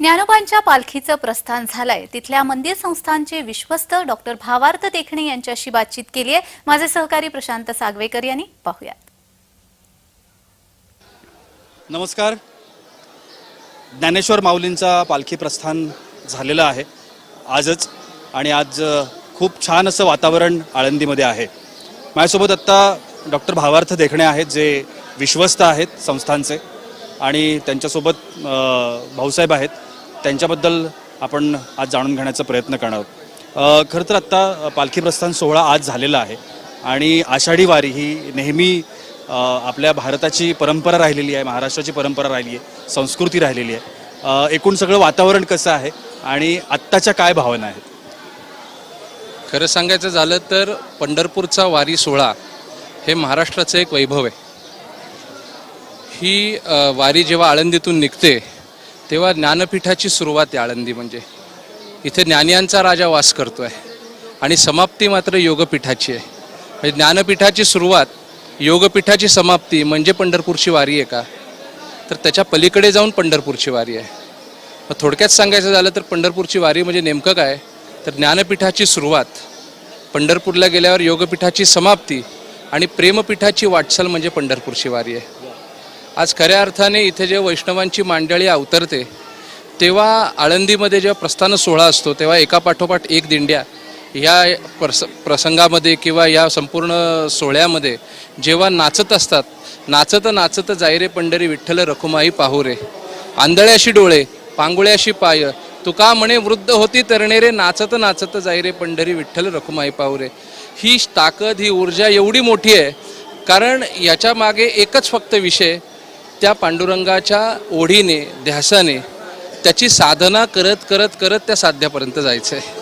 ज्ञानोबांच्या पालखीचं प्रस्थान झालंय. तिथल्या मंदिर संस्थांचे विश्वस्त डॉक्टर भावार्थ देखणे यांच्याशी बातचीत केली आहे माझे सहकारी प्रशांत सागवेकर यांनी. पाहुयात. नमस्कार. ज्ञानेश्वर माऊलींचा पालखी प्रस्थान झालेलं आहे. आजच आणि आज खूप छान असं वातावरण आळंदीमध्ये आहे. माझ्यासोबत आत्ता डॉक्टर भावार्थ देखणे आहेत जे विश्वस्त आहेत संस्थांचे. आणि त्यांच्यासोबत भाऊसाहेब आहेत. त्यांच्याबद्दल आपण आज जाणून घेण्याचा प्रयत्न करणार आहोत. खरं तर आत्ता पालखी प्रस्थान सोहळा आज झालेला आहे आणि आषाढी वारी ही नेहमी आपल्या भारताची परंपरा राहिलेली आहे महाराष्ट्राची परंपरा राहिली आहे संस्कृती राहिलेली आहे. एकूण सगळं वातावरण कसं आहे आणि आत्ताच्या काय भावना आहेत? खरं सांगायचं झालं तर पंढरपूरचा वारी सोहळा हे महाराष्ट्राचं एक वैभव आहे. ही वारी जेव्हा आळंदीतून निघते तेव्हा ज्ञानपीठाची सुरुवात आहे आळंदी म्हणजे. इथे ज्ञानियांचा राजा वास करतो आहे आणि समाप्ती मात्र योगपीठाची आहे. म्हणजे ज्ञानपीठाची सुरुवात योगपीठाची समाप्ती म्हणजे पंढरपूरची वारी आहे का? तर त्याच्या पलीकडे जाऊन पंढरपूरची वारी आहे. मग थोडक्यात सांगायचं झालं तर पंढरपूरची वारी म्हणजे नेमकं काय? तर ज्ञानपीठाची सुरुवात पंढरपूरला गेल्यावर योगपीठाची समाप्ती आणि प्रेमपीठाची वाटचाल म्हणजे पंढरपूरची वारी आहे. आज खऱ्या अर्थाने इथे जे वैष्णवांची मांडळी अवतरते तेव्हा आळंदीमध्ये जेव्हा प्रस्थान सोहळा असतो तेव्हा एका पाठोपाठ एक दिंड्या या प्रस प्रसंगामध्ये किंवा या संपूर्ण सोहळ्यामध्ये जेव्हा नाचत असतात नाचत नाचत जायरे पंढरी विठ्ठल रखुमाई पाहुरे. आंधळ्याशी डोळे पांगुळ्याशी पाय तुका म्हणे वृद्ध होती तरणेरे नाचत नाचत जायरे पंढरी विठ्ठल रखुमाई पाहुरे. ही ताकद ही ऊर्जा एवढी मोठी आहे कारण याच्या मागे एकच फक्त विषय त्या पांडुरंगाच्या ओढीने ध्यासाने त्याची साधना करत करत करत त्या साध्यापर्यंत जायचं आहे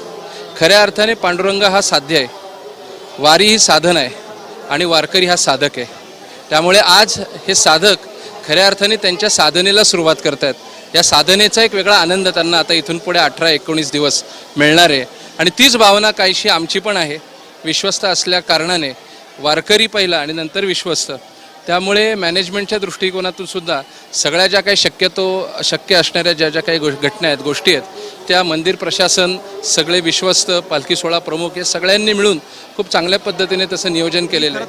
खऱ्या अर्थाने पांडुरंग हा साध्य आहे. वारी ही साधन आहे आणि वारकरी हा साधक आहे. त्यामुळे आज हे साधक खऱ्या अर्थाने त्यांच्या साधनेला सुरुवात करतात या साधनेचा एक वेगळा आनंद त्यांना आता इथून पुढे अठरा एकोणीस दिवस मिळणार आहे. आणि तीच भावना काहीशी आमची पण आहे. विश्वस्त असल्या कारणाने वारकरी पहिला आणि नंतर विश्वस्त. त्यामुळे मॅनेजमेंटच्या दृष्टिकोनातून सुद्धा सगळ्या ज्या काही शक्यतो शक्य असणाऱ्या ज्या ज्या काही गो घटना आहेत गोष्टी आहेत त्या मंदिर प्रशासन सगळे विश्वस्त पालखी सोहळा प्रमुख हे सगळ्यांनी मिळून खूप चांगल्या पद्धतीने तसं नियोजन केलेलं आहे.